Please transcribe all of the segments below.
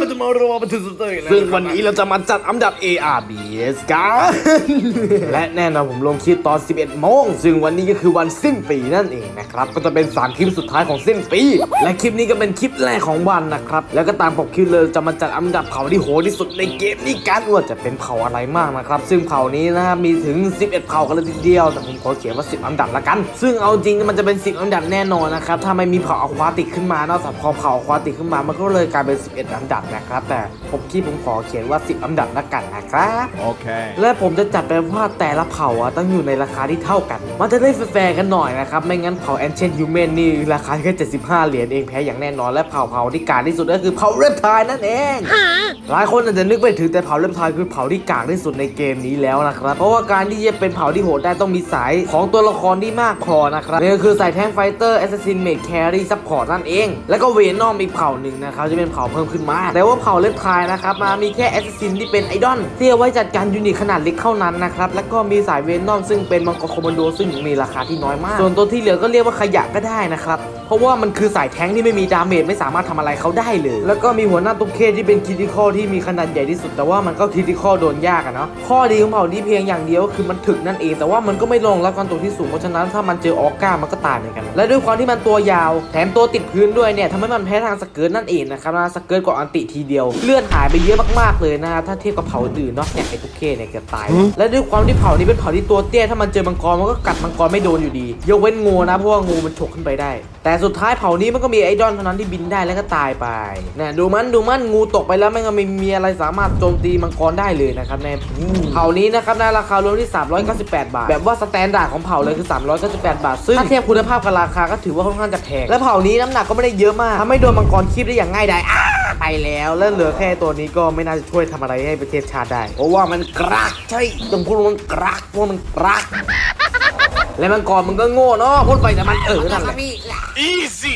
มันจะมารอบันทึกสเตอร์อีกแล้วซึ่งวันนี้เราจะมาจัดอันดับ ARBS กัน และแน่นอนผมลงคลิปตอน 11 โมง ซึ่งวันนี้ก็คือวันสิ้นปีนั่นเองนะครับ ก็จะเป็น3คลิปสุดท้ายของสิ้นปี และคลิปนี้ก็เป็นคลิปแรกของวันนะครับ แล้วก็ตามปกคลิปเลยจะมาจัดอันดับเผ่าที่โหดที่สุดในเกมนี้กันว่าจะเป็นเผ่าอะไรมากนะครับ ซึ่งเผ่านี้นะฮะมีถึง 11 เผ่ากันเลยทีเดียว แต่ผมขอเขียนว่า 10 อันดับละกัน ซึ่งเอาจริงมันจะเป็น 10 อันดับแน่นอนนะครับ ถ้าไม่มีเผ่าอควาติกขึ้นมา นอกจากพอเผ่าอควาติกขึ้นมา มันก็เลยกลายเป็น 11 อันดับนะครับ แต่ผมคิดผมขอเขียนว่า 10 อันดับละกันนะครับ Okay. และผมจะจัดแบบว่าแต่ละเผ่าอะต้องอยู่ในราคาที่เท่ากัน มันจะได้แฟร์ๆกันหน่อยนะครับ ไม่งั้นเผ่า Ancient Human นี่ราคาแค่ 75 เหรียญเองแพ้อย่างแน่นอนและเผ่าเผ่าที่กากที่สุดก็คือเผ่าเรปไทล์นั่นเอง หลายคนอาจจะนึกไม่ถึงแต่เผ่าเรปไทล์คือเผ่าที่กากที่สุดในเกมนี้แล้วนะครับ เพราะว่าการที่จะเป็นเผ่าที่โหดได้ต้องมีสายของตัวละครที่มากพอนะครับนี่ก็คือสายแทงไฟเตอร์แอสซัสซินเมดแครี่ซัพพอร์ตนั่นเอง แล้วก็เวนอมอีกเผ่าหนึ่งนะครับจะเป็นเผ่าเพิ่มขึ้นมาแต่ว่าเผ่าเล็บทล์นะครับมามีแค่แอสซินที่เป็นไอดอลที่เอาไว้จัดการยูนิตขนาดเล็กเท่านั้นนะครับแล้วก็มีสายเวนอมซึ่งเป็นมังกรคอมมานโดซึ่งมีราคาที่น้อยมาก ส่วนตัวที่เหลือก็เรียกว่าขยะก็ได้นะครับ เพราะว่ามันคือสายแทงที่ไม่มีดาเมจไม่สามารถทำอะไรเขาได้เลย แล้วก็มีหัวหน้าตุ๊กเคที่เป็นคิติคอลที่มีขนาดใหญ่ที่สุด แต่ว่ามันก็คิติคอลโดนยากอะเนาะข้อดีของเผ่านี้เพียงอย่างเดียวก็คือมันถึกนั่นเอง แต่ว่ามันก็ไม่ลงแล้วกันตัวที่สูงเพราะฉะนั้นถ้ามันเจอออก้ามันก็ตายเหมือนกัน และด้วยความที่มันตัวยาว แถมตัวติดพื้นด้วยเนี่ยทำให้มันแพ้ทางสเกิร์ตนั่นเองนะครับนะสเกิร์ตกดอันติทีเดียวเลือดหายไปเยอะมากๆเลยนะถ้าเทียบกับเผ่าอื่นเนาะเนี่ยไอ้ตุ๊กเคเนี่ยเกือบตาย และด้วยความที่เผ่านี้เป็นเผ่าที่ตัวเตี้ยถ้ามันเจอมังกรมันก็กัดมังกรไม่โดนอยู่ดี ยกเว้นงูนะเพราะว่างูมันฉกขึ้นไปได้ แต่สุดท้ายเผ่านี้มันก็มีไอดอลเท่านั้นที่บินได้แล้วก็ตายไปเนี่ยดูมันดูมันงูตกไปแล้วมันก็ไม่มีอะไรสามารถโจมตีมังกรได้เลยนะครับในเผ่านี้นะครับในราคารวมที่ 398 บาท แบบว่าสแตนดาร์ดของเผ่าเลยคือ 398 บาท ซึ่งถ้าเทียบคุณภาพกับราคาก็ถือว่าค่อนข้างจะแพงและเผ่านี้น้ำหนักก็ไม่ได้เยอะมากทำให้โดนมังกรคีบได้อย่างง่ายดายอ้าไปแล้วแล้วเหลือแค่ตัวนี้ก็ไม่น่าจะช่วยทำอะไรให้ประเทศชาติได้เพราะว่ามันกรักใช่ต้องพูดว่ามันกรักเพราะว่ามันกรัก และมังกรมันก็โง่เนาะพูดไปแต่มันเออนั่นแหละ Easy.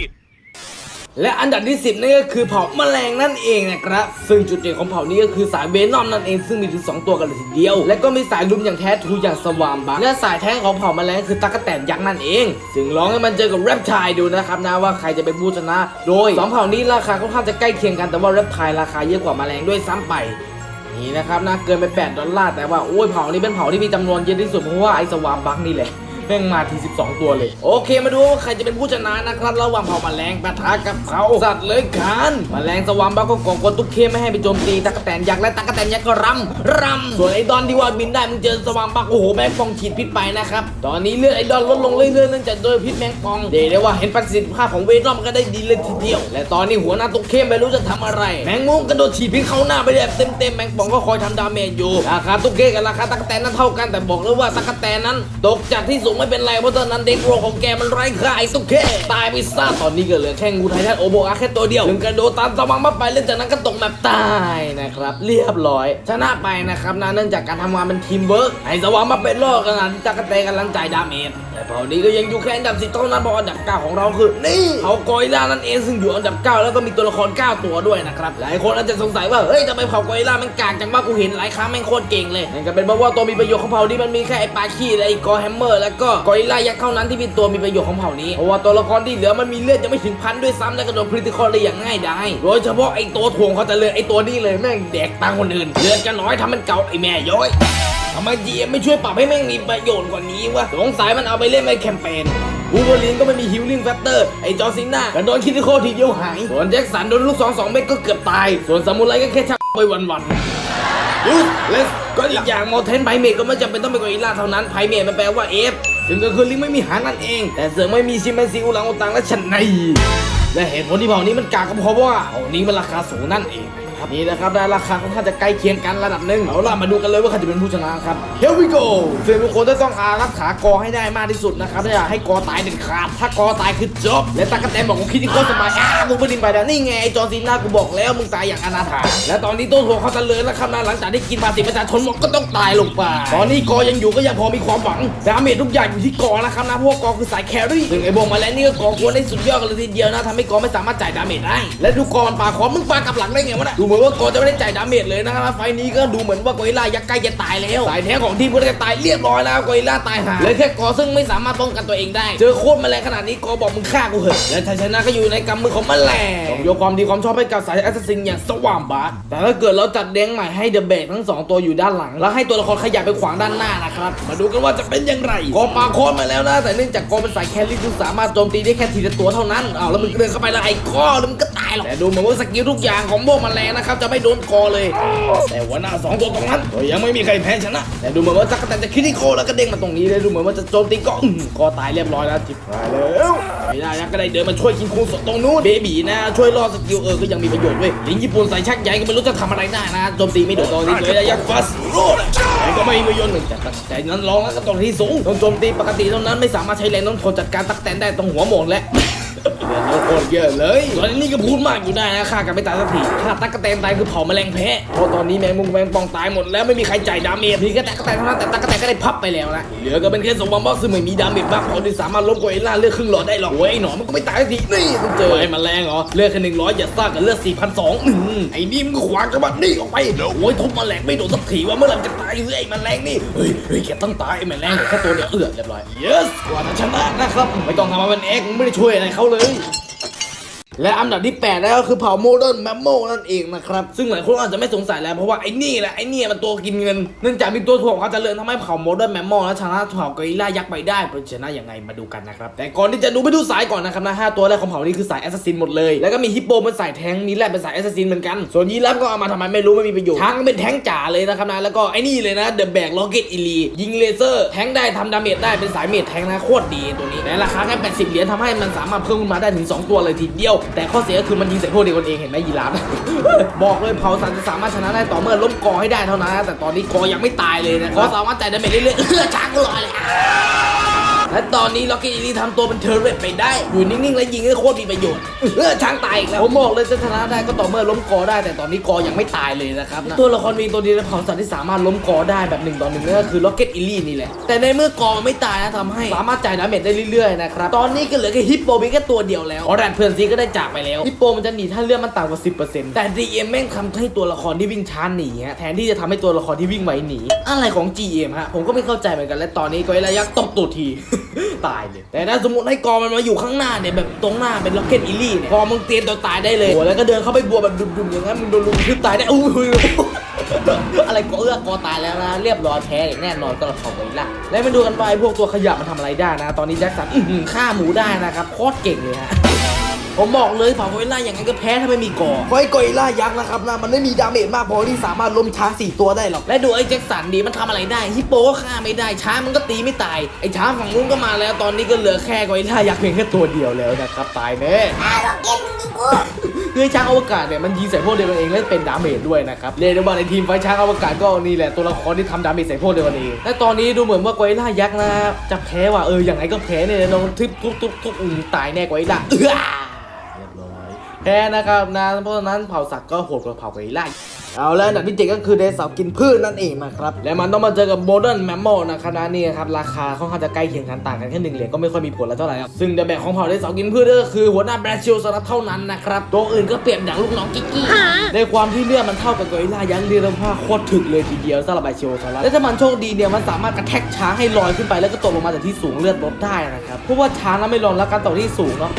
และอันดับที่ 10นั่นก็คือเผ่าแมลงนั่นเองนะครับ ซึ่งจุดเด่นของเผ่านี้ก็คือสายเวนอมนั่นเองซึ่งมีถึง 2 ตัวกันเลยทีเดียว และก็มีสายลุมอย่างแท้ทรูอย่างสวามบักและสายแท้งของเผ่าแมลงคือตั๊กแตนยักษ์นั่นเอง ซึ่งลองให้มันเจอกับแรปไทดูนะครับนะว่าใครจะเป็นผู้ชนะ โดยสองเผ่านี้ราคาค่อนข้างจะใกล้เคียงกันแต่ว่าแรปไทราคาเยอะกว่าแมลงด้วยซ้ำไปนี่นะครับนะเกินไป 8 ดอลลาร์แต่ว่าโอ้ยเผ่านี้เป็นเผ่าที่มีจำนวนเยอะที่สุดเพราะว่าไอ้สวามบักนี่แหละ แม่งมาที 12 ตัวเลย โอเคมาดูว่าใครจะเป็นผู้ชนะนะครับ ระหว่างเผ่าแมลงปะทะกับเผ่าสัตว์เลยกันแมลงสวามบักก็ก่อกวนตุ๊กเคไม่ให้ไปโจมตีตะกแตนยักษ์และตะกแตนยักษ์ก็รำรำส่วนไอ้ดอนที่ว่าบินได้มึงเจอสวามบักโอ้โหแมงปองฉีดพิษไปนะครับตอนนี้เลือดไอ้ดอนลดลงเรื่อยๆเนื่องจากโดนพิษแมงปองเดี๋ยวได้ว่าเห็นประสิทธิภาพของเวนอมก็ได้ดีเลยทีเดียว และตอนนี้หัวหน้าตุ๊กเคไม่รู้จะทำอะไร แมงมุมกระโดดฉีดพิษเข้าหน้าไปแบบเต็มๆแมงปองก็คอยทำดาเมจอยู่ราคาตุ๊กเคกับราคาตะกแตนนั้นเท่ากันแต่บอกเลยว่าตะกแตนนั้นตกจากที่สูงไม่เป็นไรเพราะตอนนั้นเด็กโรของแกมันไร้ค่าไอ้ตุ๊กเคตายไปซะตอนนี้ก็เหลือแค่งูไททันโอโบอาแค่ตัวเดียวถึงกระโดดตามสว่างมาไปเล่นจากนั้นก็ตกแมปตายนะครับเรียบร้อยชนะไปนะครับนะเนื่องจากการทำงานเป็นทีมเวิร์กไอ้สว่างมาเป็นโลกขนาดที่ตะกแตนกำลังจ่ายดาเมจ ต่พอนี้ก็ยังอยู่แค่อันดับสิบเท่านั้นเพราะอันดับเก้าของเราคือนี่เขากอยล่านั่นเองซึ่งอยู่อันดับเก้าแล้วก็มีตัวละครเก้าตัวด้วยนะครับหลายคนอาจจะสงสัยว่าเฮ้ยทำไมเผ่ากอยล่ามันกากจังว่ากูเห็นหลายครั้งแม่งโคตรเก่งเลยนั่นก็เป็นเพราะว่าตัวมีประโยชน์ของเผ่านี้มันมีแค่ไอ้ปลาขี้และไอ้กอแฮมเมอร์แล้วก็กอริลลายักษ์เท่านั้นที่เป็นตัวมีประโยชน์ของเผ่านี้เพราะว่าตัวละครที่เหลือมันมีเลือดยังไม่ถึงพันด้วยซ้ำและกระโดดคริติคอลเลยอย่างง่ายดายโดยเฉพาะไอ้ตัวถ่วงเขาจะเลยไอ้ตัวนี้เลยแม่งแดกตังคนอื่นเลือดจะน้อยทำมันเก่าไอ้แม่ย้อย ทำไมจีไม่ช่วยปรับให้แม่งมีประโยชน์กว่านี้วะสงสัยมันเอาไปเล่นในแคมเปญวูเวอรีนก็ไม่มีฮิลลิ่งแฟกเตอร์ ไอจอร์ซิน่ากระโดนคิดที่โคทีเดียวหาย ส่วนแจ็คสันโดนลูกสองสองเม็ดก็เกือบตาย ส่วนซามูไรก็แค่ชักไปวันวันๆยูสเลสก็อีกอย่างมอเทนไพเมทก็ไม่จำเป็นต้องเป็นกอริลลาเท่านั้นไพเมทมันแปลว่าเอฟซึ่งก็คือลิงไม่มีหางนั่นเอง แต่เสือกไม่มีชิมแปนซีอุลังอุตังและชันในและเหตุผลที่เผ่านี้มันกากก็เพราะว่าเผ่านี้มันราคาสูงนั่นเองนะ ครับนี่นะครับได้ราคาค่อนข้างจะใกล้เคียงกันระดับหนึ่งเอาล่ะมาดูกันเลยว่าใครจะเป็นผู้ชนะครับ Here we go ซึ่งทุกคนจะต้องอารักขากอให้ได้มากที่สุดนะครับอย่าให้กอตายเด็ดขาดถ้ากอตายคือจบและตากระแตนบอกผมคิดที่โคตรสบายอ้ามึงไปดินไปแล้วนี่ไงไอจอร์ซีน่ากูบอกแล้วมึงตายอย่างอนาถาและตอนนี้ต้นหัวเขาตะเลินแล้วครับนะหลังจากที่กินภาษีประชาชนหมดก็ต้องตายลงไปตอนนี้กอยังอยู่ก็ยังพอมีความหวังดาเมจทุกอย่างอยู่ที่กอนะครับนะพว่ากอคือสายแครี่ซึ่งไอ้บงมาแล้วนี่ก็กอควรได้สุดยอดกันเลยทีเดียวนะทำให้กอไม่สามารถจ่ายดาเมจได้และดูกอมันปาคอมึงปากลับหลังได้ไงวะน่ะดูมือนว่ากอจะไม่ได้จ่ายดาเมจเลยนะครับไฟล์นี้ก็ดูเหมือนว่ากอริลลายักษ์ใกล้จะตายแล้ว สายแท้ของทีมก็จะตายเรียบร้อยแล้วกอริลลาตายหาเหลยแค่กอซึ่งไม่สามารถป้องกันตัวเองได้ เจอโคตรแมลงขนาดนี้กอบอกมึงฆ่ากูเหอะและชัยชนะก็อยู่ในกำมือของแมลงต้องยกความดีความชอบให้กับสายแอสซัสซินอย่างสว่างบาสแต่ถ้าเกิดเราจัดแดงใหม่ให้เดอะเบกทั้งสองตัวอยู่ด้านหลัง แล้วให้ตัวละครขยับไปขวางด้านหน้านะครับมาดูกันว่าจะเป็นอย่างไรกอปาโคตรมาแล้วนะแต่เนื่องจากกอเป็นสายแครี่ที่สามารถโจมตีได้แค่ทีละตัวเท่านั้นอ้าวแล้วมึงเดินเข้าไปแล้วไอ้กอแล้วมึงก็ตายหรอกแต่ดูเหมือนว่าสกิลทุกอย่างของโบกแมลงนะครับจะไม่โดนกอเลย แต่หัวหน้าสองตัวตรงนั้นก็ยังไม่มีใครแพ้ชนะ แต่ดูเหมือนว่าจักรจันจะคิดที่โคแล้วก็เด้งมาตรงนี้เลยดูเหมือนว่าจะโจมตีก็คอตายเรียบร้อยแล้วจิบหายแล้วไม่ได้ยักษ์ก็ได้เดินมาช่วยคิงคุงสดตรงนู้นเบบีนะช่วยรอดสกิลเออก็ยังมีประโยชน์เว้ยลิงญี่ปุ่นใส่ชักใหญ่ก็ไม่รู้จะทำอะไรได้นะโจมตีไม่โดนตอนนี้เลยยักษ์ฟัสโรดอะแต่ก็ไม่มีประโยชน์หนึ่งจากตัดใจนั้นลองแล้วก็ตรงที่สูงต้องโจมตีปกติเท่านั้นไม่สามารถใช้แรงน้มถ่วงจัดการตักแตนได้ตรงหัวหมดและ เร้อนโคตรเยอะเลยตอนนี้ก็พูดมากอยู่ได้นะฆ่ากันไม่ตายสักทีถ้าตั๊กกะแตนตายคือเผาแมลงแพ้เพราะตอนนี้แมงมุมแมงปองตายหมดแล้วไม่มีใครจ่ายดาเมจมีแค่ตั๊กกะแตนเท่านั้นแต่ตั๊กกะแตนก็ได้พับไปแล้วนะเหลือก็เป็นแค่สมบัติบ็อกซึ่งไม่มีดาเมจบ้างพอที่สามารถล้มกอริลล่าเลือดครึ่งหลอดได้หรอกโอ้ยไอ้หนอนมันก็ไม่ตายสักทีนี่มึงเจอไอ้แมลงเหรอเลือดแค่หนึ่งร้อยอย่าซ่ากับเลือดสี่พันสองไอ้นี่มึงขวางจังหวะนี่ออกไปโอ้ยทุบแมลงไม่โดนสักทีว่าเมื่อไหร่จะตายเฮ้ยไอ้แมลงนี่เฮ้ยเฮ้ยแกต้องตายไอ้แมลงเหลือแค่ตัวเดียวเอือดเรียบร้อย yes กว่าจะชนะนะครับไม่ต้องทำมาเป็นเอ็กไม่ได้ช่วยอะไรเขาเลย และอันดับที่8แล้วก็คือเผ่าโมเดิร์นแมมโมนั่นเองนะครับ ซึ่งหลายคนอาจจะไม่สงสัยแล้ว เพราะว่าไอ้นี่แหละไอ้นี่มันตัวกินเงิน เนื่องจากมีตัวถ่วงความเจริญทำให้เผ่าโมเดิร์นแมมโมและชนะเผ่ากอริลลายักษ์ไปได้เป็นชนะยังไงมาดูกันนะครับ แต่ก่อนที่จะดูไปดูสายก่อนนะครับนะห้าตัวแรกของเผ่านี้คือสายแอสซัสซินหมดเลย แล้วก็มีฮิปโปเป็นสายแทงค์มีแรดเป็นสายแอสซัสซินเหมือนกัน ส่วนยีราฟก็เอามาทำไมไม่รู้ไม่มีประโยชน์ช้างเป็นแทงจ๋าเลยนะครับนะแล้วก็ไอ้นี่เลยนะเดอะแบกล็อกเก็ตอีลียิงเลเซอร์แทงได้ทำดาเมจได้เป็นสายเมจแทงนะโคตรดีตัวนี้และราคาแค่80เหรียญทำให้มันสามารถเพิ่มขึ้นมาได้ถึงสองตัวเลยทีเดียวแต่ข้อเสียก็คือมันยิงใส่พวกเดียวกันเองเห็นไหมยีราฟบอกเลยเผาสันจะสามารถชนะได้ต่อเมื่อล้มกอให้ได้เท่านั้นแต่ตอนนี้กอยังไม่ตายเลยนะกอสามารถจ่ายดาเมจเรื่อยๆเออช้างก็ลอยเลย และตอนนี้ล็อกเก็ตอีลีทำตัวเป็นเทอร์เรตไปได้ อยู่นิ่งๆ และยิงให้โคตรมีประโยชน์เออช้างตายอีกแล้วผมบอกเลยจะชนะได้ก็ต่อเมื่อล้มกอได้ แต่ตอนนี้กอยังไม่ตายเลยนะครับนะตัวละครมีตัวเดียวในเผ่าสัตว์ที่สามารถล้มกอได้แบบหนึ่งต่อหนึ่งนั่นก็คือล็อกเก็ตอีลี่นี่แหละแต่ในเมื่อกอไม่ตายนะทำให้สามารถจ่ายดาเมจได้เรื่อยๆนะครับตอนนี้ก็เหลือแค่ฮิปโปมีแค่ตัวเดียวแล้วออรันเพื่อนซีก็ได้จากไปแล้วฮิปโปมันจะหนีถ้าเลือดมันต่ำกว่า10%แต่ DM แม่งทำให้ตัวละครที่วิ่งช้าหนีฮะแทนที่จะทำให้ตัวละครที่วิ่งไวหนีอะไรของ GM ฮะผมก็ไม่เข้าใจเหมือนกันและตอนนี้ก็ระยักษ์ตบตูดทีตายเลยแต่ถ้าสมมติให้กอมันมาอยู่ข้างหน้าเนี่ยแบบตรงหน้าเป็นล็อกเก็ตอีลี่เนี่ยกอมึงเตรียมตัวตายได้เลยโอ้แล้วก็เดินเข้าไปบัวแบบดุมๆอย่างนั้นมึงโดนลุมทึบตายได้อู้ยอะไรก็เอื้อกอตายแล้วนะ เรียบร้อยแพ้อย่างแน่นอนก็ละครไว้ละแล้วมาดูกันไปพวกตัวขยะมันทำอะไรได้นะ ตอนนี้แจ็คสันฆ่าหมูได้นะครับโคตรเก่งเลยฮะ ผมบอกเลยเผ่าโกริลล่าอย่างไงก็แพ้ถ้าไม่มีกอเพราะไอ้โกริลล่ายักษ์นะครับนะมันไม่มีดาเมจมากพอที่สามารถล้มช้างสี่ตัวได้หรอก และดูไอ้แจ็คสันดีมันทำอะไรได้ฮิปโปก็ฆ่าไม่ได้ช้างมันก็ตีไม่ตายไอ้ช้างฝั่งนู้นก็มาแล้วตอนนี้ก็เหลือแค่โกริลล่ายักษ์เพียงแค่ตัวเดียวแล้วนะครับตายแน่อ่าเราเก็บมึงดิกูคือช้างอวกาศเนี่ยมันยิงใส่พวกเดียวกันเองและเป็นดาเมจด้วยนะครับเรียกได้ว่าในทีมไฟช้างอวกาศก็นี่แหละตัวละครที่ทำดาเมจใส่พวกเดียวกันเองและตอนนี้ดูเหมือนว่าโกริลล่ายักษ์นะจะแพ้ว่ะเอออย่างไรก็แพ้เนี่ยลองทึบทุบทุบทุบอืมตายแน่โกริลล่าเอื้อ เรียบร้อย แพ้นะครับนะเพราะฉะนั้นเผ่าสัตว์ก็โหดกว่าเผ่าไก่ไล่ เอาแล้วอันดับที่เจ็ดก็คือเดซาวกินพืชนั่นเองนะครับและมันต้องมาเจอกับโมเดิร์นแมมโมนะครับนะนี่ครับราคาค่อนข้างจะใกล้เคียงกันต่างกันแค่หนึ่งเหรียญก็ไม่ค่อยมีผลแล้วเท่าไหร่ครับซึ่งเดอะแบกของเผ่าเดซาวกินพืชก็คือหัวหน้าแบรชิลสลับเท่านั้นนะครับตัวอื่นก็เปรียบอย่งลูกน้องกิ๊กกี้ในความที่เลือดมันเท่ากับกอริลลายักษ์เรียกว่าโคตรถึกเลยทีเดียวสำหรับแบรชิลสลับและถ้ามันโชคดีเนี่ยมันสามารถกระแทกช้างให้ลอยขึ้นไปแล้วก็ตกลงมาจากที่สูงเลือดลดได้นะครับเพราะว่าช้างนั้นไม่ลงแล้วการตกที่สูงเนาะ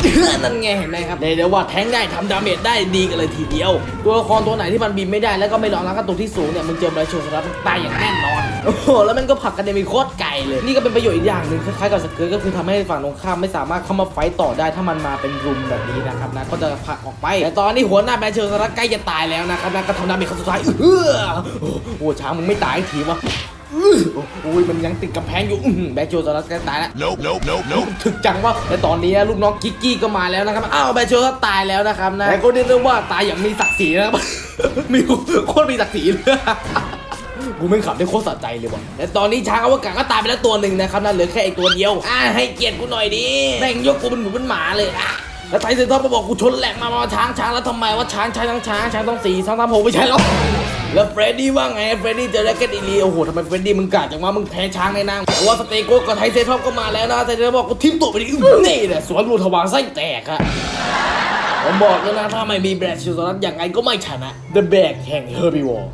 นั่นไงเห็นไหมครับเดี๋ยวว่าแทงได้ทำดาเมจได้ดีกันเลยทีเดียว ตัวละครตัวไหนที่มันบินไม่ได้แล้วก็ไม่รองรับการตกที่สูงเนี่ยมึงเจอไบโชสลับตายอย่างแน่นอนโอ้โหแล้วมันก็ผลักกันเดมีโคตรไกลเลย นี่ก็เป็นประโยชน์อีกอย่างหนึ่งคล้ายๆกับสเกิร์ตก็คือทำให้ฝั่งตรงข้ามไม่สามารถเข้ามาไฟต์ต่อได้ถ้ามันมาเป็นรุมแบบนี้นะครับนะก็จะผลักออกไปแต่ตอนนี้หัวหน้าแบชเชอร์สลับใกล้จะตายแล้วนะครับนะก็ทำดาเมจครั้งสุดท้ายเออโอ้โหช้างมึงไม่ตายอีกทีวะอื้อ โอ้ยมันยังติดกำแพงอยู่อื้อหือแบชเชอร์สลับใกล้ตายแล้ว Nope, nope, nope, nope. ถึกจังว่าแต่ตอนนี้ลูกน้องกิกกี้ก็มาแล้วนะครับ อ้าวแบชเชอร์ก็ตายแล้วนะครับนะแต่ก็เรียกได้ว่าตายอย่างมีศักดิ์ศรีนะครับ มีโคตรมีศักดิ์ศรีเลยกูไม่ขับได้โคตรสะใจเลยว่ะแต่ตอนนี้ช้างอวกาศก็ตายไปแล้วตัวหนึ่งนะครับนั่นเหลือแค่ไอีกตัวเดียว อ่าให้เกียรติกูหน่อยดิแม่งยกกูเป็นหมูเป็นหมาเลยอะ แล้วไทเซนทอปมาบอกกูชนแหลกมามาช้างช้างแล้วทำไมว่าช้างช้างช้างช้างช้างต้องสี่ช้างทำหกไม่ใช่หรอกแล้วเฟรดดี้ว่าไงเฟรดดี้เจอแร็กเก็ตอีลีโอ้โหทำไมเฟรดดี้มึงกาดจังว่ามึงแพ้ช้างในนางแต่ว่าสเตโก้กับไทเซนทอปก็มาแล้วนะไทเซนทอปบอกกูทิ้มตัวไปดินี่แหละสวนรูทวารไส้แตกอะผมบอกเลยนะถ้าไม่มีแบรดชิลสลัดยังไงก็ไม่ชนะ The Bag แห่ง Herbivore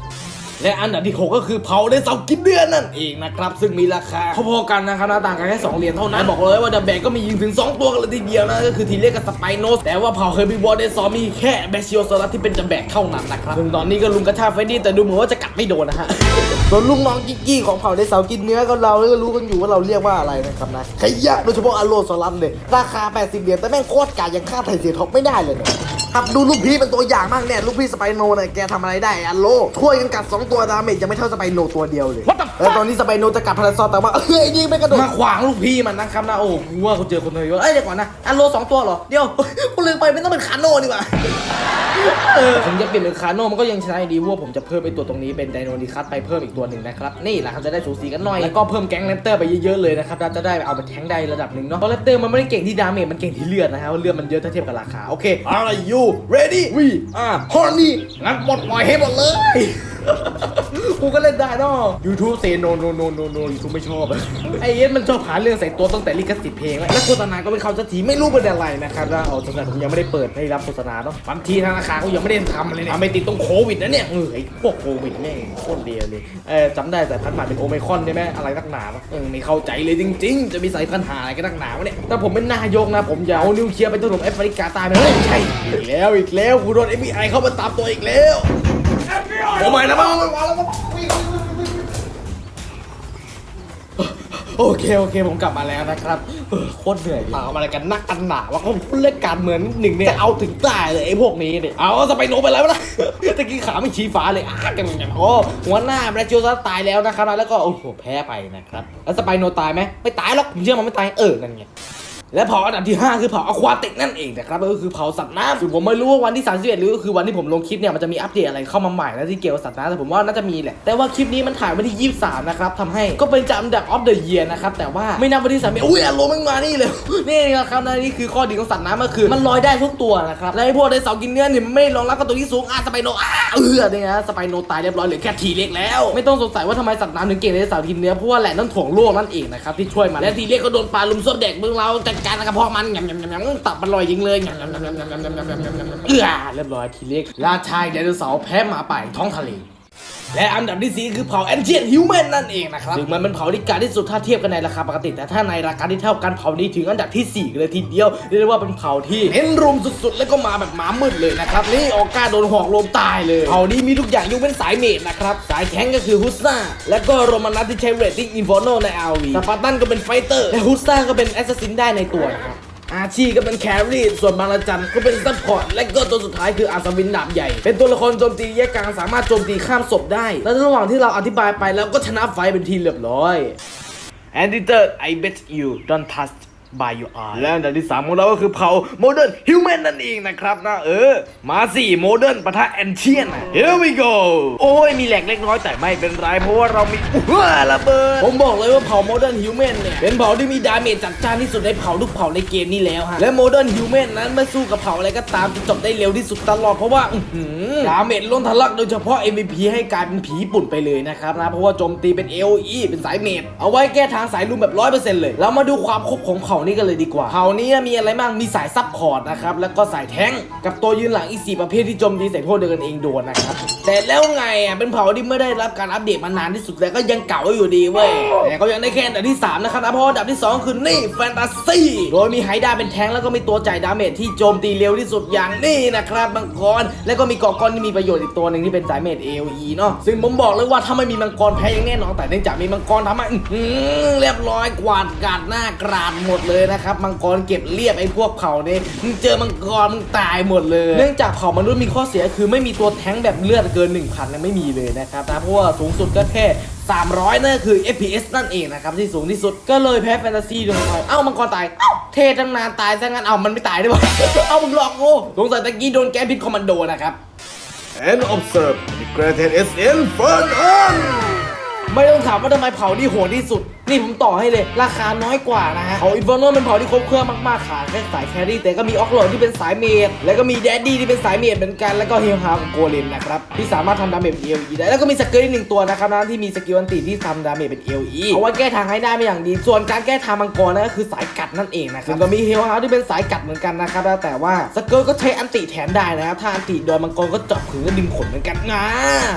และอันดับที่ 6 ก็คือเผาในเสากินเดือนนั่นเองนะครับซึ่งมีราคาพอๆกันนะครับนะต่างกันแค่2เหรียญเท่านั้นบอกเลยว่าดับแบกก็มียิงถึง 2 ตัวกันเลยทีเดียวนะก็คือทีเรียกกับสไปโนสแต่ว่าเผาเฮอร์บิวอร์เดซอมีแค่แบชิโอสลัดที่เป็นดับแบกเท่านั้นนะครับซึ่งตอนนี้ก็ลุงกระชากเฟรดดี้แต่ดูเหมือนว่าจะกัดไม่โดนนะฮะส่วนลูกน้องกิ๊กกี้ของเผาในเสากินเนื้อก็เราก็รู้กันอยู่ว่าเราเรียกว่าอะไรนะครับนะขยะโดยเฉพาะอโลสลัดเลยราคา 80 เหรียญแต่แม่งโคตรกายังค่าไถ่เสียท็อปไม่ได้เลยเนี่ย ครับดูลูกพี่เป็นตัวอย่างมากเนี่ยลูกพี่สไปโนเนี่ยแกทำอะไรได้อโลช่วยกันกัด2ตัวดาเมจยังไม่เท่าสไปโนตัวเดียวเลยแล้วตอนนี้สไปโนจะกัดพาราซอแต่ว่าเฮ้ยยิงไม่กระโดด มาขวางลูกพี่มันนะครับนะโอ้โหกูว่าเขาเจอคนเลยเอ้ยเดี๋ยวก่อนนะอโลสองตัวเหรอเดี๋ยว กูลืมไปไม่ต้องเป็นคาโน่ดีกว่าถึงจะเปลี่ยนเป็นคาโน่มันก็ยังชนะอยู่ดีเพราะว่าผมจะเพิ่มไปตัวตรงนี้เป็นไดโนดิคัสไปเพิ่มอีกตัวหนึ่งนะครับนี่แหละครับจะได้สูสีกันหน่อยแล้วก็เพิ่มแก๊งแรปเตอร์ไปเยอะๆเลยนะครับเราจะได้เอาไปแทงได้ระดับหนึ่งเนาะเพราะแรปเตอร์มันไม่ได้เก่งที่ดาเมจมันเก่งที่เลือดนะครับเลือดมันเยอะถ้าเทียบกับราคาโอเค Are you ready we are horny งั้นหมดปล่อยให้หมดเลย กูก็เล่นได้เนาะ YouTube เซโนโนโนโนโน YouTube ไม่ชอบไอ้เอ็นมันชอบหาเรื่องใส่ตัวตั้งแต่ลิขสิทธิ์เพลงแล้วแล้วโฆษณาก็ไม่เข้าสักทีไม่รู้เป็นอะไรนะครับแล้วเอาสงสัยผมยังไม่ได้เปิดให้รับโฆษณาเนาะบางทีธนาคารเขายังไม่ได้ทำเลยเนี่ยทำไม่ติดตรงโควิดนะเนี่ยเออไอ้พวกโควิดแม่งโคตรเดียวเลยเออจำได้แต่พันธุ์ใหม่เป็นโอไมครอนใช่ไหมอะไรนักหนาวะเออไม่เข้าใจเลยจริง ๆ จะมีสายพันธุ์หาอะไรกันนักหนาวะเนี่ยถ้าผมเป็นนายกนะผมจะเอานิวเคลียร์ไปถล่มแอฟริกาใต้ไปเฮ้ยใช่อีกแล้วอีกแล้วกูโดน FBI เข้ามาตามตัวอีกแล้วโอ้ไม่นะมามามาแล้ว โอเคโอเคผมกลับมาแล้วนะครับเออโคตรเหนื่อยถามอะไรกันนักกันหนาว่าเขาพูดเล่นการเมืองนิดหนึ่งเนี่ยจะเอาถึงตายเลยไอ้พวกนี้เนี่ยเอาสไปโนไปแล้วนะตะกี้ขาไม่ชี้ฟ้าเลยอ้ากันอย่างโอ้หัวหน้าแบรชิลซตายแล้วนะครับแล้วก็โอ้โหแพ้ไปนะครับแล้วสไปโนตายไหมไม่ตายหรอกผมเชื่อมันไม่ตายเออนั่นไง และเผาอันดับที่ 5 คือเผาอควาติกนั่นเองนะครับก็คือเผาสัตว์น้ำซึ่งผมไม่รู้ว่าวันที่ 31 หรือก็คือวันที่ผมลงคลิปเนี่ยมันจะมีอัปเดตอะไรเข้ามาใหม่นะที่เกี่ยวกับสัตว์น้ำแต่ผมว่าน่าจะมีแหละแต่ว่าคลิปนี้มันถ่ายวันที่ 23 นะครับทำให้ก็เป็นจำดับออฟเดอะเยียร์นะครับแต่ว่าไม่นับวันที่3อุ้ยอารมณ์มันมานี่เลย นี่นะครับนี่คือข้อดีของสัตว์น้ำก็คือ มันลอยได้ทุกตัวนะครับและไอ้พวกไดโนเสาร์กินเนื้อเนี่ยไม่รองรับกับตัวที่สูงอะสไปโนอะเออเนี่ยสไปโนตายเรียบร้อยเหลือแค่ทีเล็กแล้ว ไม่ต้องสงสัยว่าทำไมสัตว์น้ำถึงเก่งไดโนเสาร์กินเนื้อเพราะว่าแหล่งน้ำถ่วงโลกนั่นเองนะครับที่ช่วยมันและทีเล็กก็โดนปลาลุมซดแดกเมืองเราจัดการกระเพาะมันยำยำยำยำตับมันลอยยิงเลยยำยำยำยำยำยำยำยำยำหยำเอื้อเรียบร้อยทีเล็กราชายไดโนเสาร์แพ้หมาป่าท้องทะเล และอันดับที่4คือเผ่าแอนเชียนฮิวแมนนั่นเองนะครับซึ่งมันเป็นเผ่าที่กาที่สุดถ้าเทียบกันในราคาปกติ แต่ถ้าในราคาที่เท่ากันเผ่านี้ถึงอันดับที่ 4 เลยทีเดียวเรียกได้ว่าเป็นเผ่าที่เน้นรุมสุดๆ แล้วก็มาแบบหมามืดเลยนะครับนี่ออกกาโดนหอกลมตายเลยเผ่านี้มีทุกอย่างยกเว้นสายเมดนะครับสายแข็งก็คือฮุสซ่าและก็โรมานัสที่ใช้เรตติ้งอินฟอร์โนในอาวีสปาร์ตันก็เป็นไฟเตอร์และฮุสซ่าก็เป็นแอสซัสซินได้ในตัวนะครับ อาชีก็เป็นแครี่ส่วนบางระจันก็เป็นซัพพอร์ตและก็ตัวสุดท้ายคืออาสวินดาบใหญ่ เป็นตัวละครโจมตีแยกกลางสามารถโจมตีข้ามศพได้ และระหว่างที่เราอธิบายไปแล้วก็ชนะไฟเป็นทีเรียบร้อย And the third I bet you don't touch by your eye และอันดับที่ 3 ของเราก็คือเผ่า Modern Human นั่นเองนะครับนะเออ มาสิ Modern ปะทะ Ancient นะ Here we go โอ้ย มีแหลกเล็กน้อยแต่ไม่เป็นไร เพราะว่าเรามีว้าระเบิด ผมบอกเลยว่าเผ่า Modern Human เนี่ย เป็นเผ่าที่มีดาเมจจัดจ้านที่สุดในเผ่าทุกเผ่าในเกมนี้แล้วฮะ และ Modern Human นั้นเมื่อสู้กับเผ่าอะไรก็ตามจะจบได้เร็วที่สุดตลอดเพราะว่าอื้อหือดาเมจล้นทะลักโดยเฉพาะ MVP ให้กลายเป็นผีญี่ปุ่นไปเลยนะครับนะเพราะว่าโจมตีเป็น AOE เป็นสายเมจเอาไว้แก้ทางสายลุมแบบ100%เลยเรามาดูความครบของเผ่านี้กันเลยดีกว่าเผ่านี้มีอะไรบ้างมีสายซับพอร์ตนะครับแล้วก็สายแท้งกับตัวยืนหลังอีกสี่ประเภทที่โจมตีใส่พวกเดียวกันเองโดนนะครับแต่แล้วไงอะเป็นเผ่าที่ไม่ได้รับการอัปเดตมานานที่สุดแต่ก็ยังเก่าอยู่ดีเว้ยแต่ก็ยังได้แค่อันดับที่3นะครับเพราะอันดับที่ 2 คือนี่แฟนตาซีโดยมีไฮด้าเป็นแท้งแล้วก็มีตัวจ่ายดาเมจที่โจมตีเร็วที่สุดอย่างนี่นะครับมังกรแล้วก็มีกาะก้อนที่มีประโยชน์อีกตัวหนึ่งที่เป็นสายเมจ AOE เนาะซึ่งผมบอกเลยว่าถ้าไม่มีมังกรแพ้อยังแน่นอนแต่เนื่องจากมีมังกรทำให้เรียบร้อยกวาดกาดหน้ากราดหมดเลยนะครับมังกรเก็บเรียบไอ้พวกเผ่าเนี่ยมึงเจอมังกรมึงตายหมดเลย เนื่องจากเผ่ามนุษย์มีข้อเสียคือไม่มีตัวแท้งค์แบบเลือดเกิน 1,000นะไม่มีเลยนะครับนะเพราะว่าสูงสุดก็แค่300นั่นก็คือ FPS นั่นเองนะครับที่สูงที่สุดก็เลยแพ้แฟนตาซีลงไปเอ้ามังกรตายเอ้าเทตั้งนานตายซะงั้นเอ้ามันไม่ตายด้วยวะเอ้ามึงหลอกกูสงสัยตะกี้โดนแก้พิษคอมมานโดนะครับ and observe the greatest SN fun on ไม่ต้องถามว่าทำไมเผานี่โหดที่สุด นี่ผมต่อให้เลยราคาน้อยกว่านะฮะเผ่าอินฟอร์โนเป็นเผ่าที่ครบเครื่องมากๆขาดแค่สายแครี่แต่ก็มีออกโหลดที่เป็นสายเมดแล้วก็มีแดดดี้ที่เป็นสายเมดเหมือนกันแล้วก็เฮลฮาร์โกเลมนะครับที่สามารถทำดาเมจเป็นเอลีได้แล้วก็มีสกิลอีกหนึ่งตัวนะครับนะที่มีสกิลอันติที่ทำดาเมจเป็นเอลีเอาไว้แก้ทางให้ได้ไม่อย่างดี ส่วนการแก้ทางมังกรนั่นก็คือสายกัดนั่นเองนะครับซึ่งก็มีเฮลฮาร์ที่เป็นสายกัดเหมือนกันนะครับแต่ว่าสกิลก็ใช้อันติแทนได้นะครับถ้าอันติโดนมังกรก็เจาะขึงก็ดึงขนเหมือนกันนะ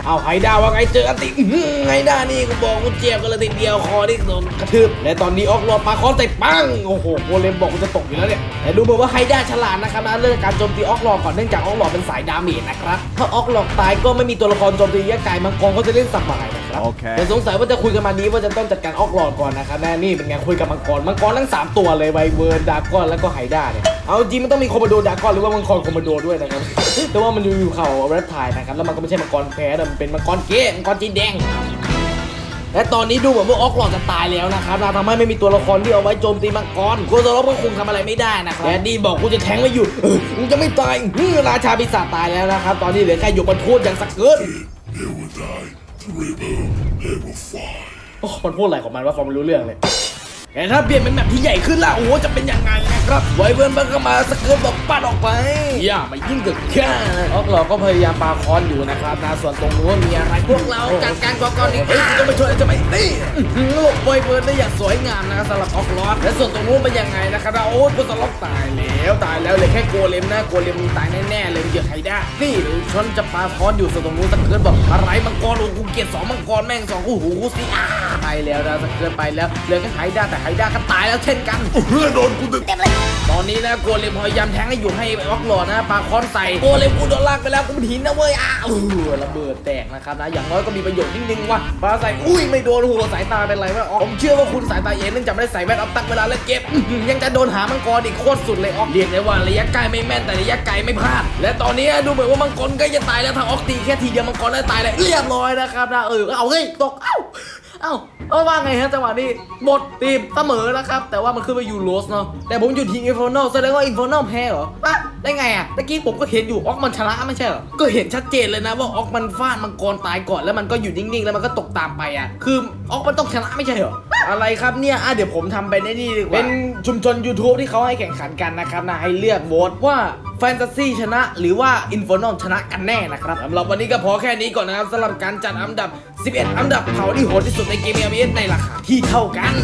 เอาไฮด้าว่าไงเจออันติอื้อหือไฮด้านี่กูบอกกูเจ็บกันเลยทีเดียวคอที่โดนกระทืบและตอนนี้ออกรอปาคอนใส่ปังโอ้โหโกเลมบอกกูจะตกอยู่แล้วเนี่ยแต่ดูเหมือนว่าไฮด้าฉลาดนะครับนะเรื่องการโจมตีออกรอก่อนเนื่องจากออกรอเป็นสายดาเมจนะครับถ้าออกรอตายก็ไม่มีตัวละครโจมตียะกายมังกรก็จะเล่นสบายนะครับโอเคแต่สงสัยว่าจะคุยกันมานี้ว่าจะต้องจัดการออกหลอดก่อนนะครับแน่นี่เป็นไงคุยกับมังกรมังกรทั้ง 3 ตัวเลยไวเวิร์นดากอนแล้วก็ไฮด้าเนี่ยเอาจริงมันต้องมีโคมโดดากอนหรือว่ามังกรโคมโดด้วยนะครับแต่ว่ามันอยู่เขาแรปไทายนะครับแล้วมันก็ไม่ใช่มังกรแพ้แต่มันเป็นมังกรเก้มังกรจีนแดง และตอนนี้ดูเหมือนว่าออกหลอดจะตายแล้วนะครับนะทำให้ไม่มีตัวละครที่เอาไว้โจมตีมังกรโคโซโรก็คงทำอะไรไม่ได้นะครับแดดดี้บอกกูจะแทงไม่หยุดเออมึงจะไม่ตายอื้อราชาปีศาจตายแล้วนะครับ ตอนนี้เหลือแค่หยกบรรทุกอย่างสักเกิน They will die. The rainbow, they will fly. โอ้มันพูดอะไรของมันว่าฟอร์มไม่รู้เรื่องเลยแต่ถ้าเปลี่ยนเป็นแบบที่ใหญ่ขึ้นล่ะโอ้โหจะเป็นยังไงนะ ครับไวเบิร์นมันก็มาสเกิร์ตบอกปัดออกไป อย่ามายุ่งกับข้านะออกเราก็พยายามปาคอนอยู่นะครับนะส่วนตรงนู้นมีอะไรพวกเราจัดการกองกอนนี้เฮ้ยจะไปช่วยจะไปนี่อื้อหือลูกไวเบิร์นได้อย่างสวยงามนะครับสำหรับออกลอดและส่วนตรงนู้นเป็นยังไงนะครับนะโอ้ยพุทธล็อกตายแล้วตายแล้วเหลยแค่โกเลมนะโกเลมตายแน่ๆเลยเจอใครได้นี่เดี๋ยวฉันจะปาคอนอยู่ส่วนตรงนู้นสเกิร์ตบอกอะไรมังกรโอ้โหกูเกลียดสองมังกรแม่งสองกูหูกูสิอ่าไปแล้วนะสเกิร์ตไปแล้วเหลือแค่ไฮด้าแต่ไฮด้าก็ตายแล้วเช่นกันเพื่อนโดนกูดึกตตอนนี้นะโกเลมพยายามแทงให้อยู่ให้ออกหลอดนะปาคอนใส่โกเลมกูโดนลากไปแล้วกูเป็นหินนะเว้ยอ้าวระเบิดแตกนะครับนะอย่างน้อยก็มีประโยชน์นิดนึงว่ะปาใส่อุ้ยไม่โดนหัวสายตาเป็นไรวะออกผมเชื่อว่าคุณสายตาเย็นเนื่องจากไม่ได้ใส่แว่นออฟตักเวลาเล่นเกมอื้อหือยังจะโดนหามังกรอีกโคตรสุดเลยออกเรียกได้ว่าระยะใกล้ไม่แม่นแต่ระยะไกลไม่พลาด และตอนนี้ดูเหมือนว่ามังกรก็จะตายแล้วทางออกตีแค่ทีเดียวมังกรได้ตายเลยเรียบร้อยนะครับนะเออเอาเฮ้ยตกเอ้า เอ้าเออว่าไงฮะจังหวะนี้หมดทีมเสมอนะครับ แต่ว่ามันขึ้นไปยูโรสเนาะแต่ผมอยู่ทีมอินฟอร์นอลแสดงว่าอินฟอร์นอลแพ้เหรออะได้ไงอะตะกี้ผมก็เห็นอยู่ออกมันชนะไม่ใช่เหรอก็เห็นชัดเจนเลยนะว่าออกมันฟาดมังกรตายก่อนแล้วมันก็อยู่นิ่งๆ แล้วมันก็ตกตามไปอะ คือออกมันต้องชนะไม่ใช่เหรออะไรครับเนี่ยอะเดี๋ยวผมทำไปในนี่ดีกว่าเป็นชุมชน YouTube ที่เขาให้แข่งขันกันนะครับนะให้เลือกโหวตว่าแฟนตาซีชนะ หรือว่าอินฟอร์นอลชนะกันแน่นะครับสำหรับวันนี้ก็พอแค่นี้ก่อนนะครับสำหรับการจัดอันดับ 11 อันดับเผาที่โหดที่สุดในเกม RBS ในราคาที่เท่ากัน